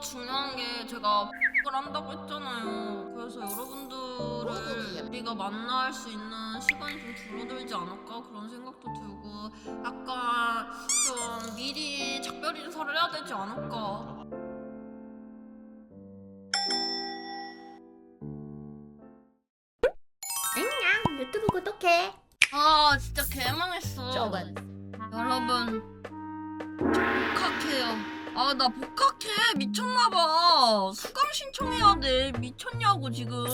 중요한 게 제가 을 한다고 했잖아요. 그래서 여러분들을 우리가 만날 수 있는 시간이 좀 줄어들지 않을까 그런 생각도 들고 약간 좀 미리 작별 인사를 해야 되지 않을까. 안녕 유튜브 구독해 아 진짜 개망했어. 저건 여러분 저 복학해요. 아 나 복학해 미쳤나봐. 수강 신청해야 돼 미쳤냐고 지금.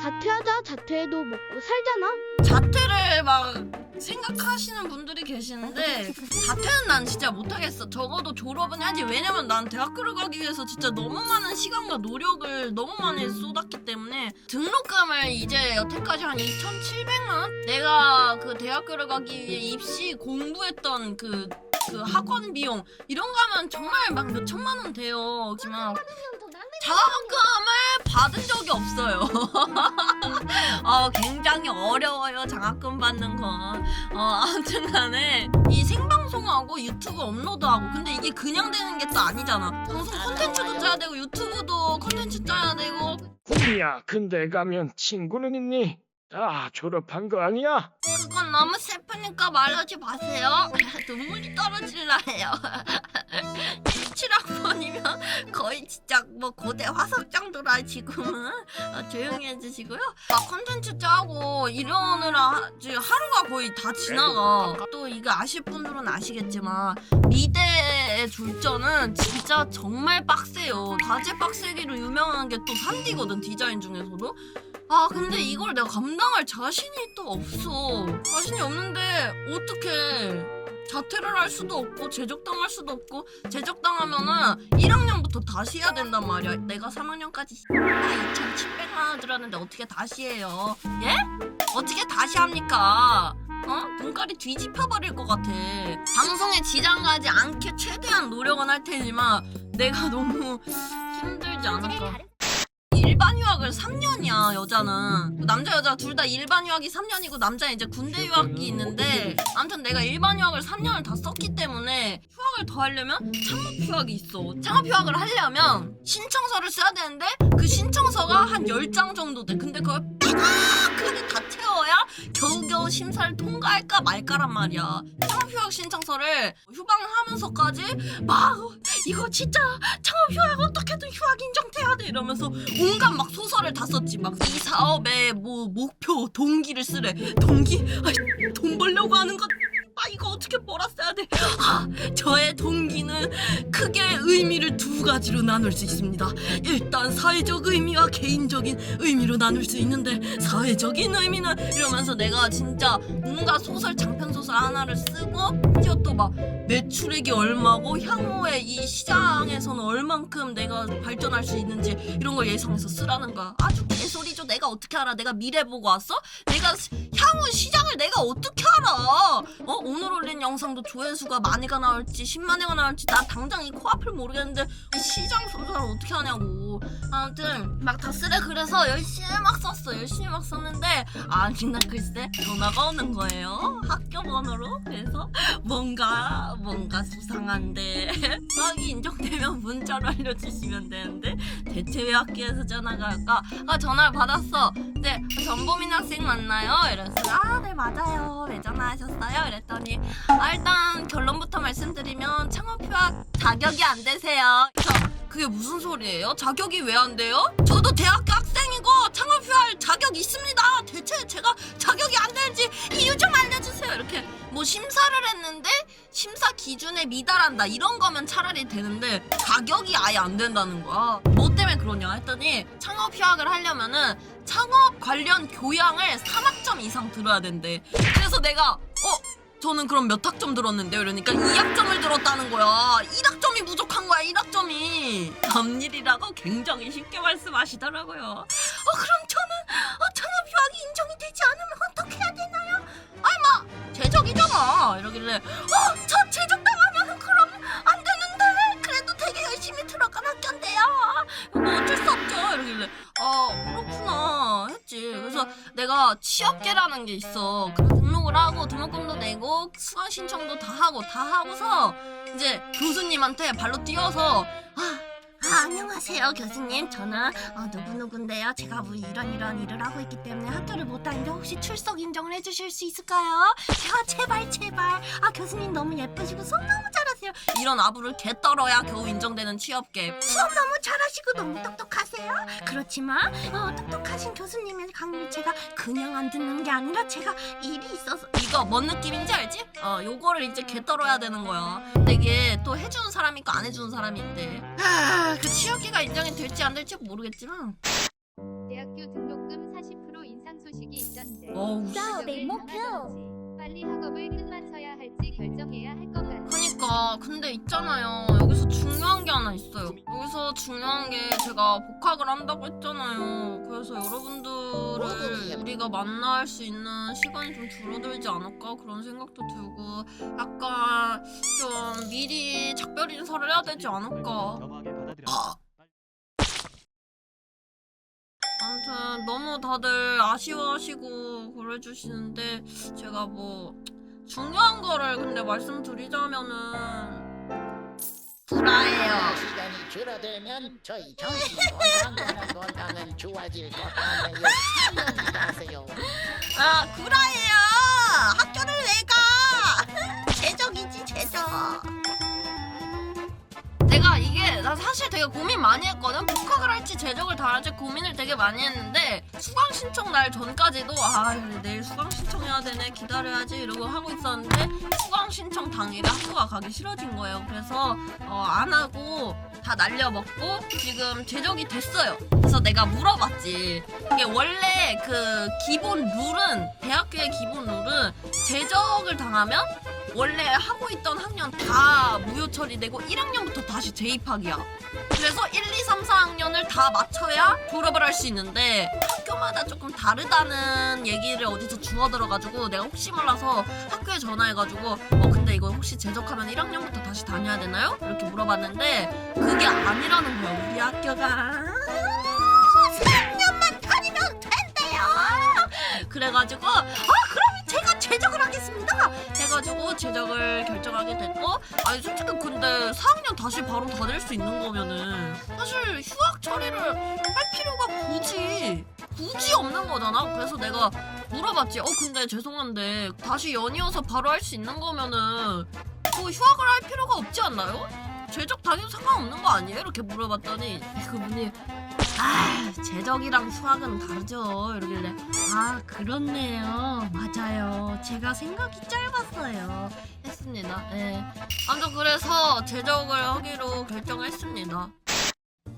자퇴하자 자퇴해도 먹고 살잖아 자퇴를 막 생각하시는 분들이 계시는데 자퇴는 난 진짜 못하겠어. 적어도 졸업은 해야지. 왜냐면 난 대학교를 가기 위해서 진짜 너무 많은 시간과 노력을 너무 많이 쏟았기 때문에 등록금을 이제 여태까지 한 2,700만 원? 내가 그 대학교를 가기 위해 입시 공부했던 그, 그 학원 비용 이런 거 하면 정말 막 몇 천만 원 돼요. 하지만 장학금을 받은 적이 없어요. 어, 굉장히 어려워요. 장학금 받는 건. 어, 아무튼 간에 이 생방송하고 유튜브 업로드하고 근데 이게 그냥 되는 게 또 아니잖아. 방송 콘텐츠도 짜야 되고 유튜브도 콘텐츠 짜야 되고 구미야, 근데 가면 친구는 있니? 다 졸업한 거 아니야? 그건 너무 슬프니까 말하지 마세요. 눈물이 떨어질라 해요. 17학번이면 거의 진짜 뭐 고대 화석 정도라 지금은 어, 조용히 해주시고요. 막 컨텐츠 짜고 이러느라 하루가 거의 다 지나가. 또 이거 아실 분들은 아시겠지만 미대의 졸전은 진짜 정말 빡세요. 과제 빡세기로 유명한 게 또 산디거든 디자인 중에서도. 아 근데 이걸 내가 감당할 자신이 또 없어. 자신이 없는데 어떻게 자퇴를 할 수도 없고 제적당할 수도 없고 제적당하면은 1학년부터 다시 해야 된단 말이야. 내가 3학년까지 2,700만 원 들었는데 어떻게 다시 해요? 예? 어떻게 다시 합니까? 어? 눈깔이 뒤집혀 버릴 것 같아. 방송에 지장 가지 않게 최대한 노력은 할 테지만 내가 너무 힘들지 않을까 일반 유학을 3년이야 여자는. 남자 여자 둘 다 일반 유학이 3년이고 남자 이제 군대 유학이 있는데 아무튼 내가 일반 유학을 3년을 다 썼기 때문에 휴학을 더 하려면 창업 휴학이 있어. 창업 휴학을 하려면 신청서를 써야 되는데 그 신청서가 한 10장 정도 돼. 근데 그걸 빽하게 다 채워야 겨우겨우 심사를 통과할까 말까란 말이야. 창업 휴학 신청서를 휴방을 하면서까지 막 이거 진짜 창업 휴학 어떻게든 휴학 인정돼야 돼 이러면서 온갖 막 소설을 다 썼지. 막 이 사업의 뭐 목표 동기를 쓰래. 동기? 아, 돈 벌려고 하는 것 아, 이거 어떻게 써야 돼? 아, 저의 동기는 크게 의미를 두 가지로 나눌 수 있습니다. 일단 사회적 의미와 개인적인 의미로 나눌 수 있는데 사회적인 의미는 이러면서 내가 진짜 뭔가 소설 장편 소설 하나를 쓰고 심지어 또 막 매출액이 얼마고 향후에 이 시장에서는 얼만큼 내가 발전할 수 있는지 이런 걸 예상해서 쓰라는 거야. 아주 개소리죠. 내가 어떻게 알아? 내가 미래 보고 왔어? 내가 시- 향후 시장을 내가 어떻게 알아? 어? 오늘 올린 영상도 조회수가 만회가 나올지 10만 회가 나올지 나 당장 이 코앞을 모르겠는데 이 시장 조사를 어떻게 하냐고. 아무튼 막 다 쓰래 그래서 열심히 막 썼어. 열심히 막 썼는데 아니나 글쎄 전화가 오는 거예요. 학교 번호로. 그래서 뭔가 뭔가 수상한데 수학이 인정되면 문자로 알려주시면 되는데 대체 왜 학교에서 전화가 할까? 아 전화를 받았어. 네 전보민 학생 맞나요? 이래서 아 네 맞아요. 왜 전화하셨어요? 이랬더니 아 일단 결론부터 말씀드리면 창업휴학 자격이 안 되세요. 그래서 그게 무슨 소리예요? 자격이 왜 안 돼요? 저도 대학교 학생 이고 창업휴학 자격 있습니다. 대체 제가 자격이 안 되는지 이유 좀 알려주세요. 이렇게 뭐 심사를 했는데 심사 기준에 미달한다 이런 거면 차라리 되는데 자격이 아예 안 된다는 거야. 뭐 때문에 그러냐 했더니 창업 휴학을 하려면은 창업 관련 교양을 3학점 이상 들어야 된대. 그래서 내가 어 저는 그럼 몇 학점 들었는데요? 이러니까 2학점을 들었다는 거야. 1학점이 부족한 거야, 1학점이. 남일 이라고 굉장히 쉽게 말씀하시더라고요. 어, 그럼 저는 어, 창업휴학이 인정이 되지 않으면 어떻게 해야 되나요? 아니, 막, 제적이잖아. 이러길래, 어, 저 제적당하면 그럼 안 되는데. 그래도 되게 열심히 들어간 학교인데요. 뭐 어쩔 수 없죠. 이러길래, 아, 그렇구나. 했지. 그래서 내가 취업계라는 게 있어. 그 등록을 하고 등록금도 내고 수강 신청도 다 하고 다 하고서 이제 교수님한테 발로 뛰어서 아, 아 안녕하세요 교수님. 저는 어, 누구누구인데요. 제가 뭐 이런 이런 일을 하고 있기 때문에 학교를 못 다니는데 혹시 출석 인정을 해주실 수 있을까요? 야 제발 제발. 아 교수님 너무 예쁘시고 수업 너무 이런 아부를 개 떨어야 겨우 인정되는 취업계. 수업 너무 잘하시고 너무 똑똑하세요? 그렇지만 어, 똑똑하신 교수님의 강의를 제가 그냥 안 듣는 게 아니라 제가 일이 있어서. 이거 뭔 느낌인지 알지? 어 요거를 이제 개 떨어야 되는 거야. 근데 이게 또 해주는 사람이 있고 안 해주는 사람이 있대. 아, 그 취업기가 인정이 될지 안 될지 모르겠지만. 대학교 등록금 40% 인상 소식이 있던데. 어우. 지적을 하면 빨리 학업을 끝마쳐 근데 있잖아요. 여기서 중요한 게 하나 있어요. 여기서 중요한 게 제가 복학을 한다고 했잖아요. 그래서 여러분들을 우리가 만날 수 있는 시간이 좀 줄어들지 않을까 그런 생각도 들고 약간 좀 미리 작별 인사를 해야 되지 않을까? 아. 아무튼 너무 다들 아쉬워하시고 그래주시는데 제가 뭐 중요한 거를 근데 말씀드리자면은 불화해요. 시간이 줄어들면 저희 정신 건강은 좋아질 것 같네요. 안녕히 가세요. 아 구라예요. 학교를 나 사실 되게 고민 많이 했거든. 복학을 할지 제적을 달할지 고민을 되게 많이 했는데 수강 신청 날 전까지도 아 내일 수강 신청해야 되네 기다려야지 이러고 하고 있었는데 수강 신청 당일에 학교가 가기 싫어진 거예요. 그래서 어, 안 하고 다 날려먹고 지금 제적이 됐어요. 그래서 내가 물어봤지. 이게 원래 그 기본 룰은 대학교의 기본 룰은 제적을 당하면 원래 하고 있던 학년 다 처리되고 1학년부터 다시 재입학이야. 그래서 1, 2, 3, 4학년을 다 맞춰야 졸업을 할 수 있는데 학교마다 조금 다르다는 얘기를 어디서 주워 들어가지고 내가 혹시 몰라서 학교에 전화해가지고 어 근데 이거 혹시 제적하면 1학년부터 다시 다녀야 되나요? 이렇게 물어봤는데 그게 아니라는 거야 우리 학교가 3학년만 다니면 된대요 그래가지고 아 그러면 제적을 하겠습니다 해가지고 제적을 결정하게 됐고 아니 솔직히 근데 4학년 다시 바로 다닐 수 있는 거면은 사실 휴학 처리를 할 필요가 굳이 굳이 없는 거잖아 그래서 내가 물어봤지 어 근데 죄송한데 다시 연이어서 바로 할 수 있는 거면은 뭐 휴학을 할 필요가 없지 않나요? 제적 다녀도 상관없는 거 아니에요? 이렇게 물어봤더니 그분이 아 제적이랑 휴학은 다르죠. 이러길래 아 그렇네요. 맞아요. 제가 생각이 짧았어요. 했습니다. 예. 아무튼 그래서 제적을 하기로 결정했습니다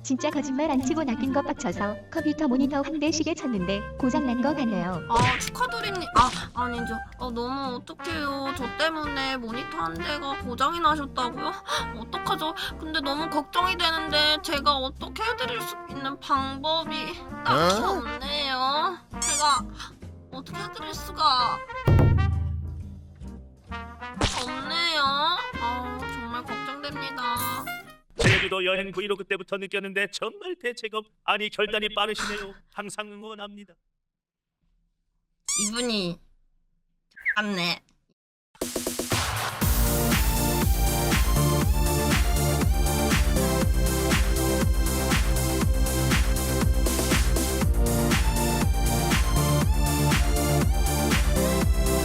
진짜 거짓말 안 치고 낚인 것 빡쳐서 컴퓨터 모니터 한 대 시계 쳤는데 고장 난 거 같네요. 아 축하드립니다 아 아니죠 아 너무 어떡해요. 저 때문에 모니터 한 대가 고장이 나셨다고요? 어떡하죠? 근데 너무 걱정이 되는데 제가 어떻게 해드릴 수 있는 방법이 딱히 없네요. 제가 어떻게 해드릴 수가 없네요. 아 정말 걱정됩니다 제주도 여행 브이로그 때부터 느꼈는데 정말 대책업 아니 결단이 빠르시네요. 항상 응원합니다. 이분이 맞네